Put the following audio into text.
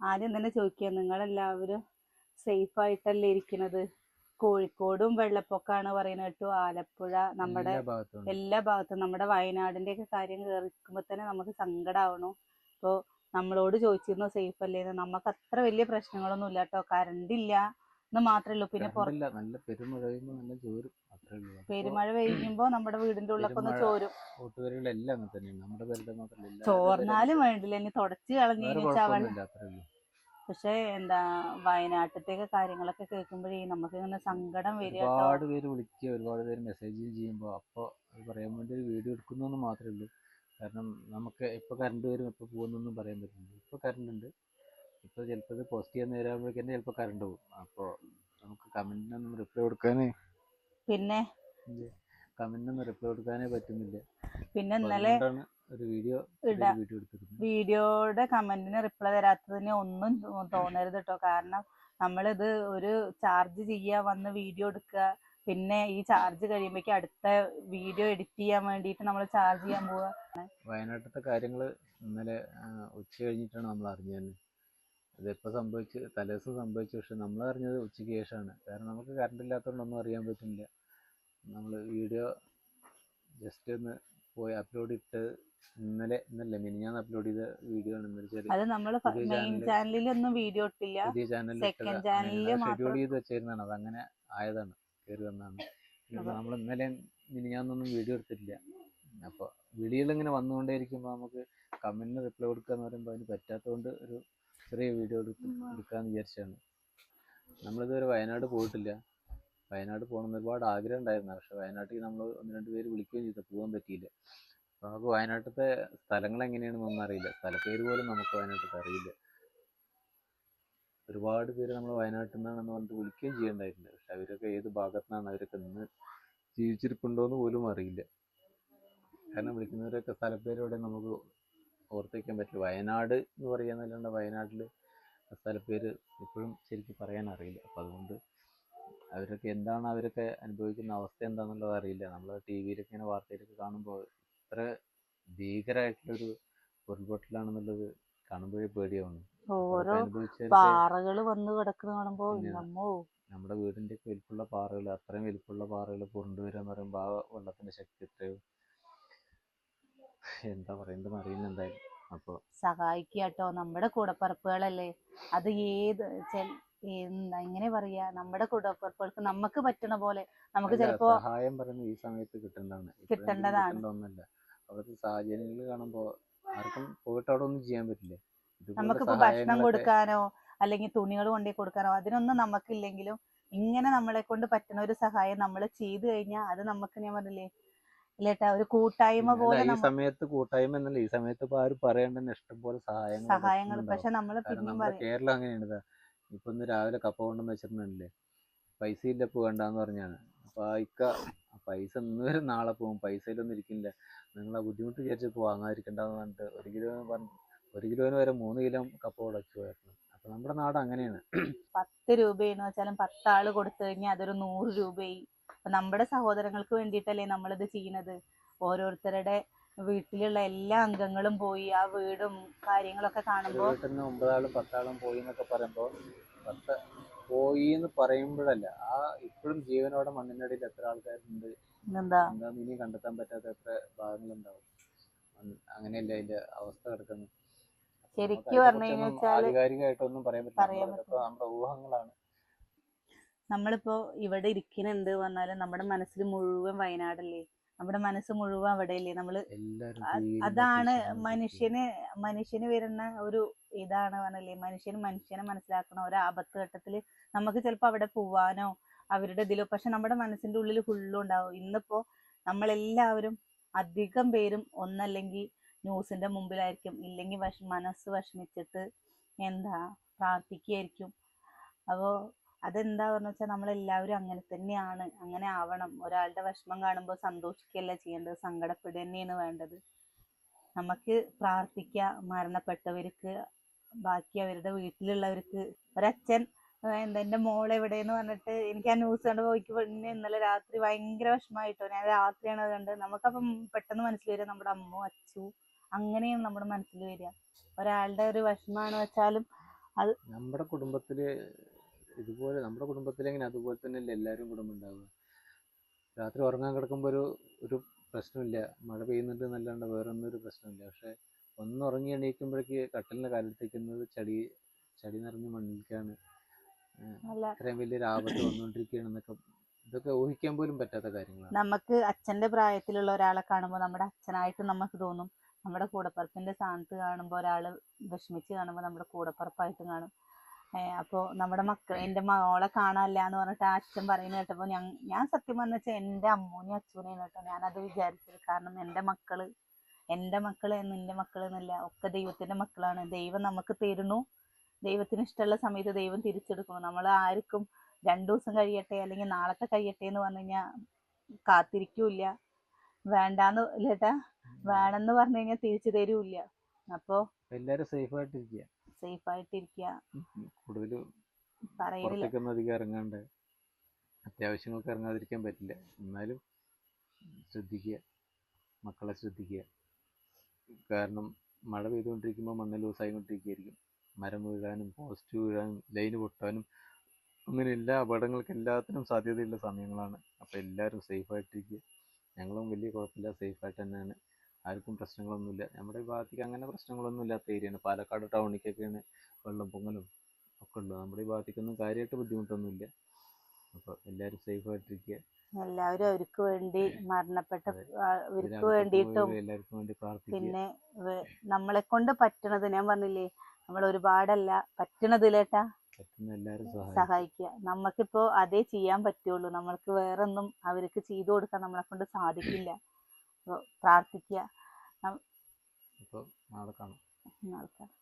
ആദ്യം തന്നെ ചോദിക്കുക നിങ്ങളെല്ലാവരും സേഫ് ആയിട്ടല്ലേ ഇരിക്കുന്നത്? കോഴിക്കോടും വെള്ളപ്പൊക്കാണ് പറയുന്നത് കേട്ടു. ആലപ്പുഴ നമ്മുടെ എല്ലാ ഭാഗത്തും എല്ലാ ഭാഗത്തും നമ്മുടെ വയനാടിന്റെ ഒക്കെ കാര്യം കേൾക്കുമ്പോൾ തന്നെ നമുക്ക് സങ്കടമാവണു അപ്പോൾ നമ്മളോട് ചോദിച്ചിരുന്നു സേഫ് അല്ലേന്ന് നമുക്ക് അത്ര വലിയ പ്രശ്നങ്ങളൊന്നും ഇല്ല കേട്ടോ. കറണ്ട് ഇല്ല എന്ന് മാത്രമേ ഉള്ളൂ. പിന്നെ നല്ല പെരുമഴ നല്ല ചോരും. പെരുമഴ പെയ്യുമ്പോ നമ്മുടെ വീടിന്റെ ഉള്ളൊക്കെ ഒന്ന് ചോരും. കൂട്ടുകാരികളെല്ലാം നമ്മുടെ ചോർന്നാലും വേണ്ടില്ല. ഇനി തുടച്ചു കളഞ്ഞു പക്ഷെ എന്താ വയനാട്ടിലത്തെ കാര്യങ്ങളൊക്കെ കേൾക്കുമ്പോഴേ നമുക്ക് ഇങ്ങനെ സങ്കടം വരിക ഒരുപാട് പേര് വിളിക്കുക ഒരുപാട് പേര് മെസ്സേജ് ചെയ്യുമ്പോൾ അപ്പോൾ പറയാൻ വേണ്ടി ഒരു വീഡിയോ എടുക്കുന്നു മാത്രമേ ഉള്ളൂ. കാരണം നമുക്ക് എപ്പോൾ കറണ്ട് വരും എപ്പോൾ പോകുന്നൊന്നും പറയാൻ പറ്റില്ല. ഇപ്പോൾ കറണ്ട് ഉണ്ട്. ഇപ്പോൾ ചിലപ്പോൾ ഇത് പോസ്റ്റ് ചെയ്യാൻ നേരാകുമ്പോഴേക്കും തന്നെ ചിലപ്പോൾ കറണ്ട് പോകും. അപ്പോൾ നമുക്ക് കമന്റിനൊന്നും റിപ്ലൈ കൊടുക്കാനേ പിന്നെ? കമന്റിനൊന്നും റിപ്ലൈ കൊടുക്കാനേ പറ്റുന്നില്ല. പിന്നെ ഇന്നലെ ഒരു വീഡിയോ വീഡിയോയുടെ കമന്റിന് റിപ്ലൈ തരാത്തതിന് ഒന്നും തോന്നരുത് കേട്ടോ കാരണം നമ്മളിത് ഒരു ചാർജ് ചെയ്യാൻ വന്ന് വീഡിയോ എടുക്കുക പിന്നെ ഈ ചാർജ് കഴിയുമ്പോഴേക്കും അടുത്ത വീഡിയോ എഡിറ്റ് ചെയ്യാൻ വേണ്ടിട്ട് നമ്മൾ ചാർജ് ചെയ്യാൻ പോവുക. വയനാട്ടിലത്തെ കാര്യങ്ങൾ ഇന്നലെ ഉച്ച കഴിഞ്ഞിട്ടാണ് നമ്മൾ അറിഞ്ഞത് തന്നെ ഇതിപ്പോൾ സംഭവിച്ച് തലേദിവസം സംഭവിച്ചു പക്ഷെ നമ്മൾ അറിഞ്ഞത് ഉച്ചയ്ക്ക് ശേഷമാണ്. കാരണം നമുക്ക് കറണ്ട് ഇല്ലാത്തതുകൊണ്ട് ഒന്നും അറിയാൻ പറ്റുന്നില്ല. നമ്മൾ വീഡിയോ ജസ്റ്റ് ഒന്ന് പോയി അപ്ലോഡ് ഇട്ട് ഇന്നലെ ഇന്നലെ മിനിഞ്ഞാന്ന് അപ്ലോഡ് ചെയ്ത വീഡിയോ ആണ് ഇന്നലെ ചെറിയ അത് നമ്മൾ പുതിയ മെയിൻ channel- ചാനലിലൊന്നും വീഡിയോ ഇട്ടില്ല. പുതിയ ചാനലിൽ channel ൽ ഷെഡ്യൂൾ ചെയ്ത് വെച്ചിരുന്നതാണ്. അതങ്ങനെ ആയതാണ്. കയറി വന്നാണ് നമ്മൾ ഇന്നലെ മിനിഞ്ഞാന്നൊന്നും വീഡിയോ എടുത്തിട്ടില്ല. അപ്പോൾ വിളികൾ ഇങ്ങനെ വന്നുകൊണ്ടേ ഇരിക്കുമ്പോ നമുക്ക് കമന്റിന് റിപ്ലൈ കൊടുക്കുക എന്ന് പറയുമ്പോൾ അതിന് പറ്റാത്തതുകൊണ്ട് ഒരു ചെറിയ വീഡിയോ എടുത്ത് എടുക്കാമെന്ന് വിചാരിച്ചാണ്. നമ്മളിതുവരെ വയനാട് പോയിട്ടില്ല. വയനാട് പോകണമെന്ന് ഒരുപാട് ആഗ്രഹം ഉണ്ടായിരുന്നു. പക്ഷെ വയനാട്ടിൽ നമ്മൾ ഒന്ന് രണ്ട് പേര് വിളിക്കുകയും ചെയ്തു. പോകാൻ പറ്റിയില്ല. അപ്പോൾ നമുക്ക് വയനാട്ടിലത്തെ സ്ഥലങ്ങൾ എങ്ങനെയാണെന്നൊന്നും അറിയില്ല. സ്ഥലപ്പേര് പോലും നമുക്ക് വയനാട്ടിൽ അറിയില്ല. ഒരുപാട് പേര് നമ്മൾ വയനാട്ടിൽ നിന്നാണെന്ന് പറഞ്ഞിട്ട് വിളിക്കുകയും ചെയ്യണ്ടായിട്ടുണ്ട്. പക്ഷെ അവരൊക്കെ ഏത് ഭാഗത്തുനിന്നാണ് അവരൊക്കെ ഇന്ന് ജീവിച്ചിരിപ്പുണ്ടോ എന്ന് പോലും അറിയില്ല. കാരണം വിളിക്കുന്നവരൊക്കെ സ്ഥലപ്പേരോടെ നമുക്ക് ഓർത്തിക്കാൻ പറ്റില്ല. വയനാട് എന്ന് പറയാന്നല്ലാണ്ട് വയനാട്ടിൽ സ്ഥലപ്പേര് ഇപ്പോഴും ശരിക്കും പറയാൻ അറിയില്ല. അപ്പം അതുകൊണ്ട് അവരൊക്കെ എന്താണ് അവരൊക്കെ അനുഭവിക്കുന്ന അവസ്ഥ എന്താണെന്നുള്ളത് അറിയില്ല. നമ്മൾ ടി വിയിലൊക്കെ ഇങ്ങനെ വാർത്തയിലൊക്കെ കാണുമ്പോൾ ഇത്ര ഭീകരമായിട്ടുള്ളൊരു ഉരുൾപൊട്ടലാണെന്നുള്ളത് കാണുമ്പോഴേ പേടിയാവുന്നു. ഓരോ പാറകൾ വന്ന് കിടക്കുന്ന കാണുമ്പോൾ നമ്മോ. നമ്മുടെ വീടിന്റെ ഒക്കെ വലിപ്പമുള്ള പാറകൾ അത്രയും വലിപ്പമുള്ള പാറകൾ പുറണ്ടു വരിക എന്ന് പറയുമ്പോൾ ആ വെള്ളത്തിന്റെ ശക്തി എത്രയോ എന്താ പറയുന്നത് അറിയില്ല എന്തായാലും. അപ്പോൾ സഹായിക്കുക കേട്ടോ നമ്മുടെ കൂടപ്പറപ്പുകളല്ലേ? അത് ഏത് എന്താ എങ്ങനെ പറയാ? നമ്മുടെ കൂടപ്പറപ്പുകൾക്ക് നമുക്ക് പറ്റണ പോലെ നമുക്ക് ചിലപ്പോ സഹായം പറയുന്നത് ഈ സമയത്ത് കിട്ടേണ്ടതാണ്. കിട്ടേണ്ടതാണ്. അവർക്ക് സാഹചര്യങ്ങൾ കാണുമ്പോൾ ആർക്കും പോയിട്ട് അവിടെ ഒന്നും ചെയ്യാൻ പറ്റില്ല. നമുക്ക് നമുക്കിപ്പോ ഭക്ഷണം കൊടുക്കാനോ അല്ലെങ്കിൽ തുണികൾ കൊണ്ടേ കൊടുക്കാനോ അതിനൊന്നും നമുക്കില്ലെങ്കിലും ഇങ്ങനെ നമ്മളെ കൊണ്ട് പറ്റുന്ന ഒരു സഹായം നമ്മൾ ചെയ്തു കഴിഞ്ഞാൽ അത് നമുക്ക് ഞാൻ പറഞ്ഞില്ലേ ഇല്ലേട്ടാ ഒരു കൂട്ടായ്മ പോലെ ഈ സമയത്ത് കൂട്ടായ്മ എന്നല്ല ഈ സമയത്ത് ഇപ്പൊ ആരും പറയണ്ടെന്ന് ഇഷ്ടംപോലെ സഹായങ്ങൾ സഹായങ്ങൾ. പക്ഷെ നമ്മൾ കാരണം പിന്നെയും കേരളം അങ്ങനെയാണ് ഇപ്പൊ ഇന്ന് രാവിലെ കപ്പ കൊണ്ടെന്ന് വെച്ചിട്ടുണ്ടല്ലേ പൈസ ഇല്ല ഇപ്പൊ വേണ്ടാന്ന് പറഞ്ഞാണ്. അപ്പൊ ആ ഇക്ക പൈസ ഇന്ന് വരെ നാളെ പോകും. പൈസയിലൊന്നും ഇരിക്കില്ല. നിങ്ങൾ ആ ബുദ്ധിമുട്ട് വിചാരിച്ച് ഇപ്പൊ വാങ്ങാതിരിക്കണ്ടെന്ന് പറഞ്ഞിട്ട് ഒരു കിലോ ഒരു കിലോന് വരെ മൂന്ന് കിലോ കപ്പ ഉടച്ചു പോയിരുന്നു അപ്പൊ നമ്മുടെ നാട് അങ്ങനെയാണ്. പത്ത് രൂപയെന്ന് വെച്ചാലും പത്താൾ കൊടുത്തു കഴിഞ്ഞാൽ അതൊരു നൂറ് രൂപയായി. അപ്പൊ നമ്മുടെ സഹോദരങ്ങൾക്ക് വേണ്ടിയിട്ടല്ലേ നമ്മളിത് ചെയ്യുന്നത്. ഓരോരുത്തരുടെ വീട്ടിലുള്ള എല്ലാ അംഗങ്ങളും പോയി ആ വീടും കാര്യങ്ങളൊക്കെ കാണുമ്പോൾ വീട്ടിൽ നിന്ന് ഒമ്പതാളും പത്താളും പോയി എന്നൊക്കെ പറയുമ്പോൾ പത്ത് പോയി എന്ന് പറയുമ്പോഴല്ല ആ ഇപ്പോഴും ജീവനോടെ മണ്ണിനടിയിൽ എത്ര ആൾക്കാരുണ്ട്. എന്താ? ഇനി കണ്ടെത്താൻ പറ്റാത്ത എത്ര ഭാഗങ്ങളുണ്ടാവും. അങ് അങ്ങനെയല്ല അതിന്റെ അവസ്ഥ കിടക്കുന്നത്. ശരിക്കും ആധികാരികമായിട്ടൊന്നും പറയാൻ പറ്റില്ല. നമ്മുടെ ഊഹങ്ങളാണ്. നമ്മളിപ്പോ ഇവിടെ ഇരിക്കുന്നുണ്ട് പറഞ്ഞാലും നമ്മുടെ മനസ്സിൽ മുഴുവൻ വയനാടല്ലേ? നമ്മുടെ മനസ്സ് മുഴുവൻ അവിടെയല്ലേ? നമ്മൾ അതാണ് മനുഷ്യന് മനുഷ്യന് വരുന്ന ഒരു ഇതാണ് പറഞ്ഞല്ലേ? മനുഷ്യന് മനുഷ്യനെ മനസ്സിലാക്കണ? ഒരു ആപത്ത് ഘട്ടത്തിൽ നമുക്ക് ചിലപ്പോൾ അവിടെ പോവാനോ അവരുടെ ഇതിലോ പക്ഷെ നമ്മുടെ മനസ്സിന്റെ ഉള്ളിൽ ഫുള്ളും ഉണ്ടാവും. ഇന്നിപ്പോ നമ്മളെല്ലാവരും അധികം പേരും ഒന്നല്ലെങ്കിൽ ന്യൂസിന്റെ മുമ്പിലായിരിക്കും. ഇല്ലെങ്കിൽ വിഷ മനസ്സ് വിഷമിച്ചിട്ട് എന്താ പ്രാർത്ഥിക്കുകയായിരിക്കും അപ്പോൾ അതെന്താ പറഞ്ഞു വെച്ചാൽ നമ്മളെല്ലാവരും അങ്ങനെ തന്നെയാണ്. അങ്ങനെ ആവണം. ഒരാളുടെ വിഷമം കാണുമ്പോൾ സന്തോഷിക്കുകയല്ല ചെയ്യേണ്ടത്? സങ്കടപ്പെടുക തന്നെയാണ് വേണ്ടത്. നമുക്ക് പ്രാർത്ഥിക്കുക മരണപ്പെട്ടവർക്ക് ബാക്കി അവരുടെ വീട്ടിലുള്ളവർക്ക്. ഒരച്ഛൻ എന്താ എന്റെ മോൾ എവിടെയെന്ന് പറഞ്ഞിട്ട് എനിക്ക് ആ ന്യൂസ് കണ്ടപ്പോൾ എനിക്ക് പിന്നെ ഇന്നലെ രാത്രി ഭയങ്കര വിഷമമായിട്ടോ ഞാൻ രാത്രിയാണ് അത് കണ്ടത്. നമുക്കപ്പം പെട്ടെന്ന് മനസ്സിൽ വരിക നമ്മുടെ അമ്മ അച്ചു അങ്ങനെയാണ് നമ്മുടെ മനസ്സിൽ വരിക. ഒരാളുടെ ഒരു വിഷമമാണ് വെച്ചാലും അത് നമ്മുടെ കുടുംബത്തിൽ ഇതുപോലെ നമ്മുടെ കുടുംബത്തിലെങ്ങനെ അതുപോലെ തന്നെയല്ലേ എല്ലാവരും കുടുംബം ഉണ്ടാവുക? രാത്രി ഉറങ്ങാൻ കിടക്കുമ്പോൾ ഒരു ഒരു പ്രശ്നമില്ല. മഴ പെയ്യുന്നുണ്ട് എന്നല്ലാണ്ട് വേറെ ഒന്നും ഒരു പ്രശ്നമില്ല. പക്ഷെ ഒന്ന് ഉറങ്ങി എണീക്കുമ്പോഴേക്ക് കട്ടലിന്റെ കാലത്തേക്കുന്നത് ചടി ചടി നിറഞ്ഞ് മണ്ണിലേക്കാണ് ഇത്രയും വലിയൊരു ആപത്ത് വന്നുകൊണ്ടിരിക്കുകയാണെന്നൊക്കെ ഇതൊക്കെ ഊഹിക്കാൻ പോലും പറ്റാത്ത കാര്യങ്ങളാണ്. നമുക്ക് അച്ഛന്റെ പ്രായത്തിലുള്ള ഒരാളെ കാണുമ്പോൾ നമ്മുടെ അച്ഛനായിട്ട് നമുക്ക് തോന്നും. നമ്മുടെ കൂടപ്പറപ്പിന്റെ സ്ഥാനത്ത് കാണുമ്പോൾ ഒരാൾ വിഷമിച്ച് കാണുമ്പോൾ നമ്മുടെ കൂടപ്പറപ്പായിട്ട് കാണും. അപ്പോൾ നമ്മുടെ മക്കൾ എന്റെ മോളെ കാണാനില്ല എന്ന് പറഞ്ഞിട്ട് ആ അച്ഛൻ പറയുന്നത് കേട്ടപ്പോൾ ഞാൻ ഞാൻ സത്യം പറഞ്ഞ വെച്ചാൽ എന്റെ അമ്മൂനെയും അച്ഛനെയും കേട്ടോ ഞാനത് വിചാരിച്ചത്. കാരണം എന്റെ മക്കൾ എന്റെ മക്കൾ നിന്റെ മക്കൾ എന്നല്ല ഒക്കെ ദൈവത്തിന്റെ മക്കളാണ്. ദൈവം നമുക്ക് തരുന്നു. ദൈവത്തിന് ഇഷ്ടമുള്ള സമയത്ത് ദൈവം തിരിച്ചെടുക്കുന്നു. നമ്മൾ ആർക്കും രണ്ടു ദിവസം കഴിയട്ടെ അല്ലെങ്കിൽ നാളത്തെ കഴിയട്ടെ എന്ന് പറഞ്ഞു കഴിഞ്ഞാൽ കാത്തിരിക്കൂല വേണ്ടാന്ന് ഇല്ലേട്ടാ വേണമെന്ന് പറഞ്ഞു കഴിഞ്ഞാൽ തിരിച്ചു തരൂല്ല. സേഫ് ആയിട്ട് സേഫായിട്ടിരിക്കുക സേഫ് ആയിട്ടിരിക്കുക കൂടുതൽ പുറത്തേക്കൊന്നും അധികം ഇറങ്ങാണ്ട് അത്യാവശ്യങ്ങൾക്ക് ഇറങ്ങാതിരിക്കാൻ പറ്റില്ല. എന്നാലും ശ്രദ്ധിക്കുക. മക്കളെ ശ്രദ്ധിക്കുക. കാരണം മഴ പെയ്തുകൊണ്ടിരിക്കുമ്പോൾ മണ്ണിൽ ദിവസമായിക്കൊണ്ടിരിക്കുകയായിരിക്കും മരം വീഴാനും പോസ്റ്റ് വീഴാനും ലൈന് പൊട്ടാനും അങ്ങനെ എല്ലാ അപകടങ്ങൾക്ക് എല്ലാത്തിനും സാധ്യതയുള്ള സമയങ്ങളാണ്. അപ്പോൾ എല്ലാവരും സേഫായിട്ടിരിക്കുക ഞങ്ങളും വലിയ കുഴപ്പമില്ല സേഫായിട്ട് തന്നെയാണ്. ആർക്കും പ്രശ്നങ്ങളൊന്നുമില്ല. നമ്മുടെ ഭാഗത്തേക്ക് അങ്ങനെ പ്രശ്നങ്ങളൊന്നും ഇല്ലാത്ത ഏരിയയാണ് പാലക്കാട് ടൗണിലേക്കൊക്കെയാണ് വെള്ളം പൊങ്ങലും ഒക്കെ ഉള്ളത്. നമ്മുടെ ഈ ഭാഗത്തേക്കൊന്നും കാര്യമായിട്ട് ബുദ്ധിമുട്ടൊന്നുമില്ല അപ്പോൾ എല്ലാവരും സേഫായിട്ടിരിക്കുക എല്ലാവരും അവർക്ക് വേണ്ടി മരണപ്പെട്ട അവർക്ക് വേണ്ടിയിട്ടും എല്ലാവർക്കും വേണ്ടി പ്രാർത്ഥിക്കുക പിന്നെ നമ്മളെ കൊണ്ട് പറ്റണത് ഞാൻ പറഞ്ഞില്ലേ നമ്മൾ ഒരുപാടല്ല. പറ്റണതിലേട്ടാ പറ്റുന്ന എല്ലാവരും സഹായിക്കുക നമുക്കിപ്പോ അതേ ചെയ്യാൻ പറ്റുള്ളൂ. നമ്മൾക്ക് വേറെ ഒന്നും അവർക്ക് ചെയ്തു കൊടുക്കാൻ നമ്മളെ കൊണ്ട് സാധിക്കില്ല. പ്രാർത്ഥിക്കുക. അപ്പോൾ നാളെ കാണാം.